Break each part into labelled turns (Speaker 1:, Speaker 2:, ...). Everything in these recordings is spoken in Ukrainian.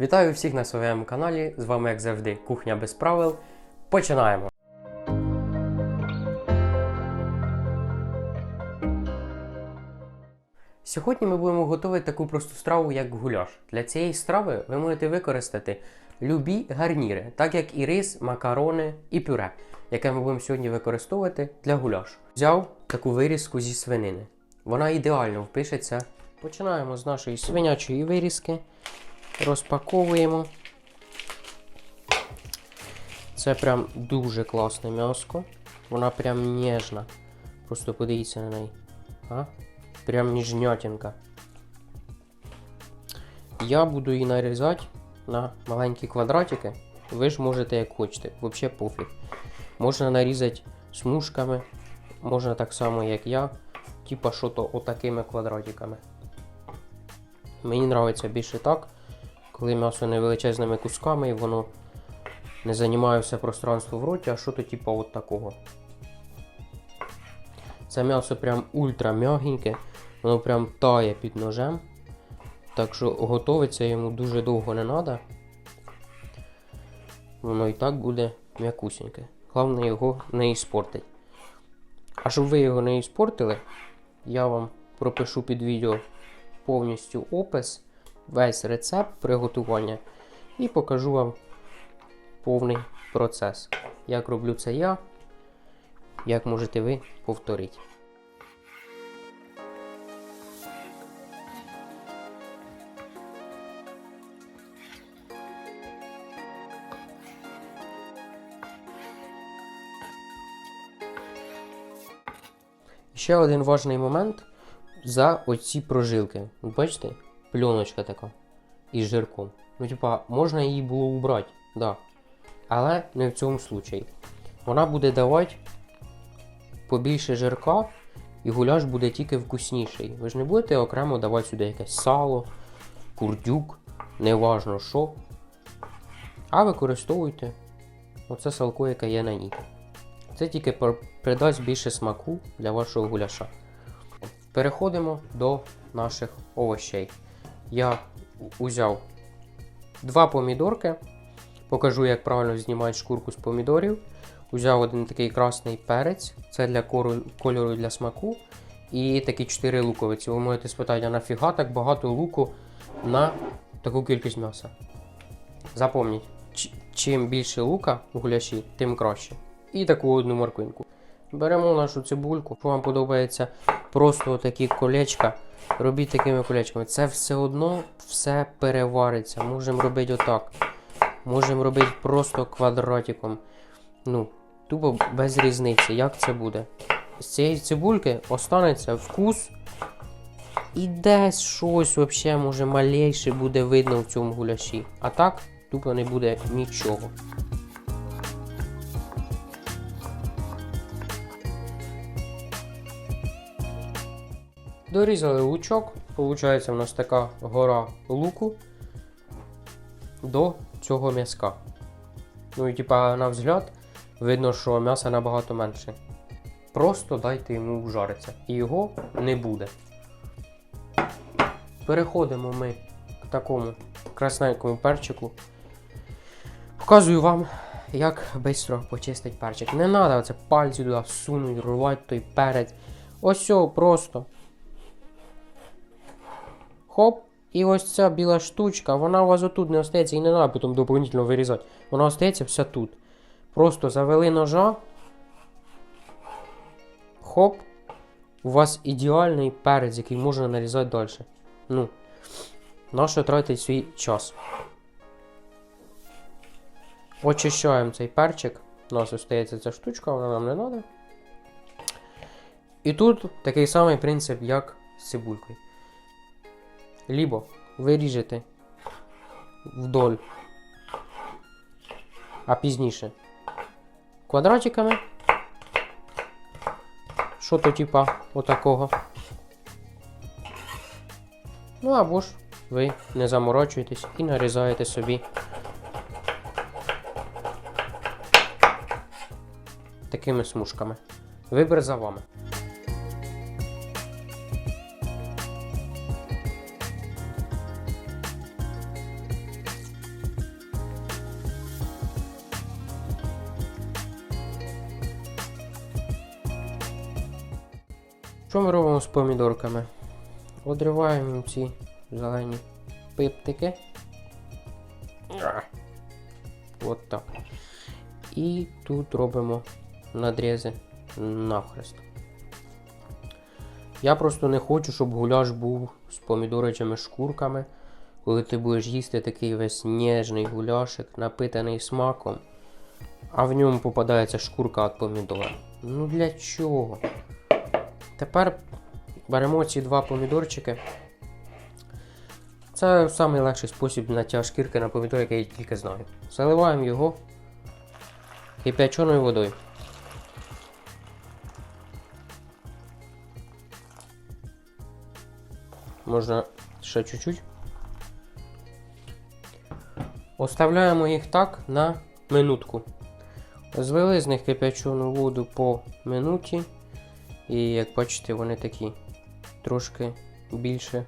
Speaker 1: Вітаю всіх на своєму каналі. З вами, як завжди, кухня без правил. Починаємо! Сьогодні ми будемо готувати таку просту страву, як гуляш. Для цієї страви ви можете використати любі гарніри, так як і рис, макарони і пюре, яке ми будемо сьогодні використовувати для гуляшу. Взяв таку вирізку зі свинини. Вона ідеально впишеться. Починаємо з нашої свинячої вирізки. Розпаковуємо. Це прям дуже класне м'яско. Вона прям ніжна. Просто подивіться на неї. А? Прям ніжнятінка. Я буду її нарізати на маленькі квадратики. Ви ж можете як хочете, взагалі пофіг. Можна нарізати смужками, можна так само, як я, типа що то отакими квадратиками. Мені подобається більше так, коли м'ясо не величезними кусками і воно не займає все пространство в роті, а що то типа от такого. Це м'ясо прям ультра м'ягеньке, воно прям тає під ножем. Так що готовиться йому дуже довго не треба. Воно і так буде м'якусеньке. Головне його не іспортить. А щоб ви його не іспортили, я вам пропишу під відео повністю опис, весь рецепт приготування і покажу вам повний процес. Як роблю це я, як можете ви повторити. Ще один важний момент за оці прожилки. Бачите? Пленочка така із жирком. Ну, типа, можна її було убрати, да. Але не в цьому случаї. Вона буде давати побільше жирка, і гуляш буде тільки вкусніший. Ви ж не будете окремо давати сюди якесь сало, курдюк, неважно що. А використовуйте оце салко, яке є на ній. Це тільки придасть більше смаку для вашого гуляша. Переходимо до наших овощей. Я узяв два помідорки. Покажу, як правильно знімати шкурку з помідорів. Узяв один такий красний перець, це для кольору для смаку. І такі 4 луковиці. Ви можете спитати, а нафіга так багато луку на таку кількість м'яса? Запомніть, чим більше лука в гуляші, тим краще. І таку одну морквинку. Беремо нашу цибульку. Якщо вам подобається просто такі колечка, робіть такими колечками. Це все одно все перевариться. Можемо робити отак. Можемо робити просто квадратиком. Ну, тупо без різниці, як це буде. З цієї цибульки останеться вкус. І десь щось взагалі, може, малейше буде видно в цьому гуляші. А так, тупо не буде нічого. Дорізали лучок, виходить у нас така гора луку до цього м'язка. Ну і типа на взгляд видно, що м'яса набагато менше. Просто дайте йому вжаритися. І його не буде. Переходимо ми к такому красненькому перчику. Показую вам, як швидко почистити перчик. Не треба оце пальці туди всунути, рвати той перець. Ось все просто. Хоп, і ось ця біла штучка, вона у вас отут не остається і не треба потім дополнительно вирізати. Вона остається вся тут. Просто завели ножа. Хоп. У вас ідеальний перець, який можна нарізати далі. Ну, нащо тратить свій час? Очищаємо цей перчик. У нас остається ця штучка, вона нам не треба. І тут такий самий принцип, як з цибулькою. Лібо ви ріжете вдоль, а пізніше квадратиками. Що то типа отакого. Ну або ж ви не заморочуєтесь і нарізаєте собі такими смужками. Вибір за вами. Що ми робимо з помідорками? Одриваємо ці зелені пиптики. От так. І тут робимо надрізи навхрест. Я просто не хочу, щоб гуляш був з помідоричими шкурками. Коли ти будеш їсти такий весь ніжний гуляшик, напитаний смаком, а в ньому попадається шкурка від помідора. Ну для чого? Тепер беремо ці два помідорчики. Це найлегший спосіб зняття шкірки на помідор, який я тільки знаю. Заливаємо його кип'яченою водою. Можна ще чуть-чуть. Оставляємо їх так на минутку. Звели з них кип'ячену воду по минуті. І як бачите, вони такі трошки більше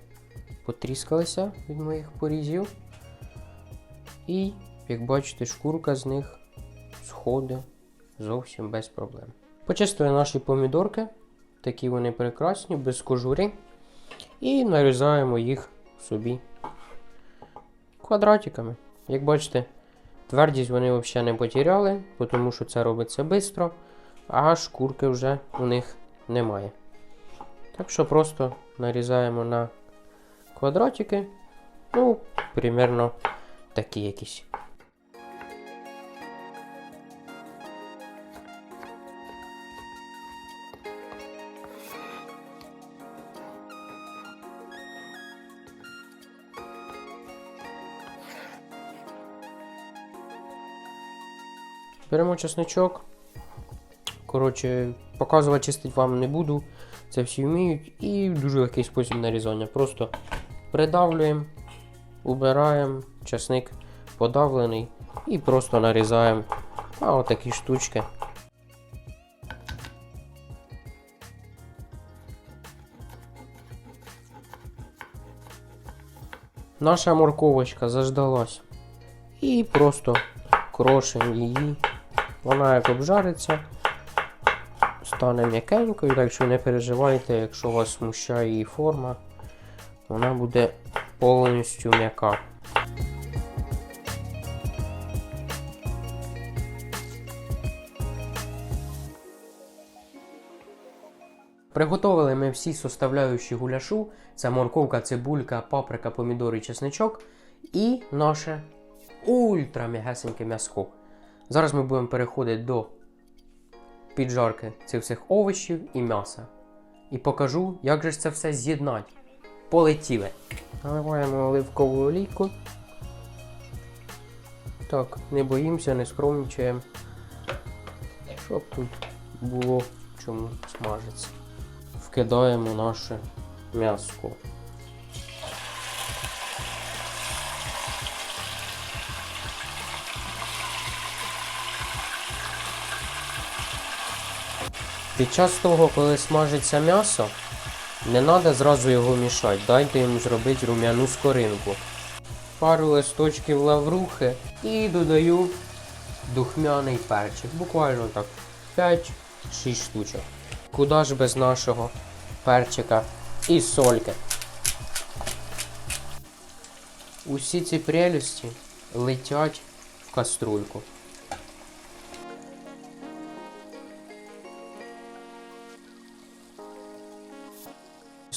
Speaker 1: потріскалися від моїх порізів. І, як бачите, шкурка з них сходить зовсім без проблем. Почистили наші помідорки. Такі вони прекрасні, без кожури. І нарізаємо їх собі квадратиками. Як бачите, твердість вони взагалі не потеряли, тому що це робиться швидко, а шкурки вже у них немає. Так що просто нарізаємо на квадратики. Ну, примерно такі якісь. Беремо чесничок. Коротше, показувати чистить вам не буду. Це всі вміють. І дуже легкий спосіб нарізання. Просто придавлюємо, убираємо, чесник подавлений і просто нарізаємо. А отакі штучки. Наша морковочка заждалась. І просто крошимо її. Вона як обжариться, стане м'якенькою, так що не переживайте, якщо вас смущає її форма, вона буде повністю м'яка. Приготовили ми всі составляючі гуляшу: це морковка, цибулька, паприка, помідор і чесничок. І наше ультра м'ягесеньке м'яско. Зараз ми будемо переходити до піджарки цих всіх овочів і м'яса. І покажу, як же це все з'єднати. Полетіли. Наливаємо оливкову олійку. Так, не боїмося, не скромничаємо. Щоб тут було чому смажиться. Вкидаємо наше м'яско. Під час того, коли смажиться м'ясо, не треба зразу його мішати, дайте йому зробити рум'яну скоринку. Пару листочків лаврухи і додаю духмяний перчик. Буквально так 5-6 штучок. Куди ж без нашого перчика і сольки. Усі ці прелісті летять в каструльку.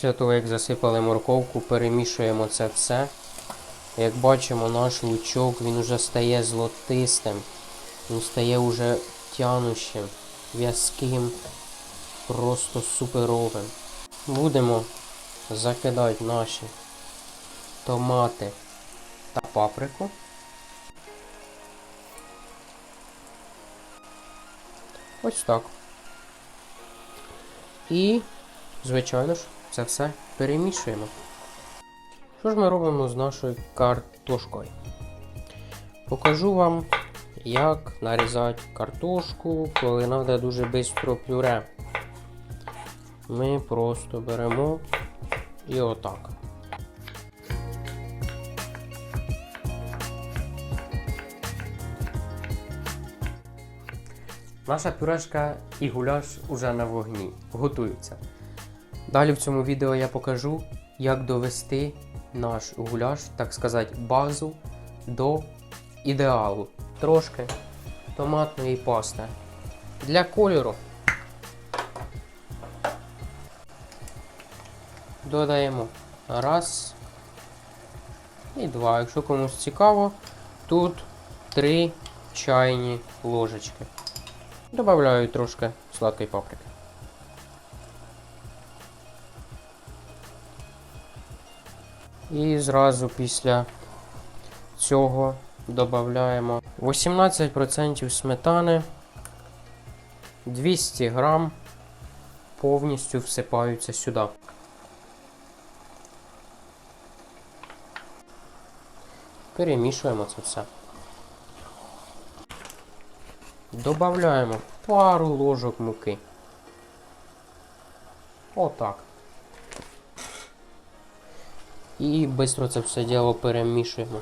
Speaker 1: Після того, як засипали морковку, перемішуємо це все. Як бачимо, наш лучок він уже стає золотистим, він стає уже тянущим, в'язким, просто суперовим. Будемо закидати наші томати та паприку. Ось так. І, звичайно ж, це все перемішуємо. Що ж ми робимо з нашою картошкою? Покажу вам, як нарізати картошку, коли треба дуже швидко пюре. Ми просто беремо і отак. Наша пюрешка і гуляш уже на вогні. Готуються. Далі в цьому відео я покажу, як довести наш гуляш, так сказати, базу до ідеалу. Трошки томатної пасти. Для кольору додаємо раз і два. Якщо комусь цікаво, тут три чайні ложечки. Добавляю трошки сладкої паприки. І зразу після цього додаємо 18% сметани, 200 грам повністю всипаються сюди. Перемішуємо це все. Добавляємо пару ложок муки. Отак. І швидко це все діло перемішуємо.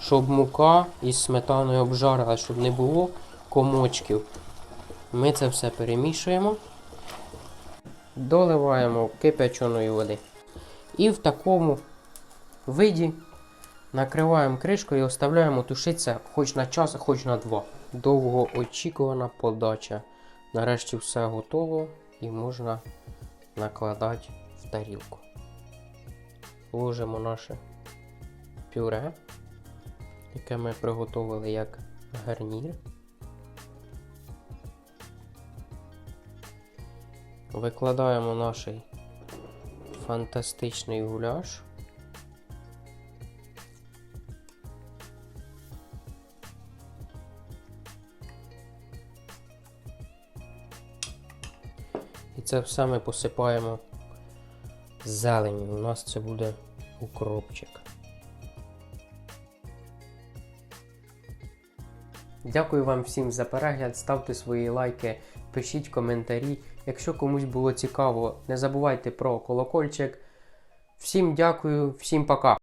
Speaker 1: Щоб мука із сметаною обжарила, щоб не було комочків. Ми це все перемішуємо. Доливаємо кипяченої води. І в такому виді накриваємо кришкою і оставляємо тушитися хоч на час, хоч на два. Довго очікувана подача. Нарешті все готово і можна накладати в тарілку. Ложимо наше пюре, яке ми приготували як гарнір. Викладаємо наш фантастичний гуляш. І це все ми посипаємо зеленню. У нас це буде укропчик. Дякую вам всім за перегляд. Ставте свої лайки, пишіть коментарі. Якщо комусь було цікаво, не забувайте про колокольчик. Всім дякую, всім пока!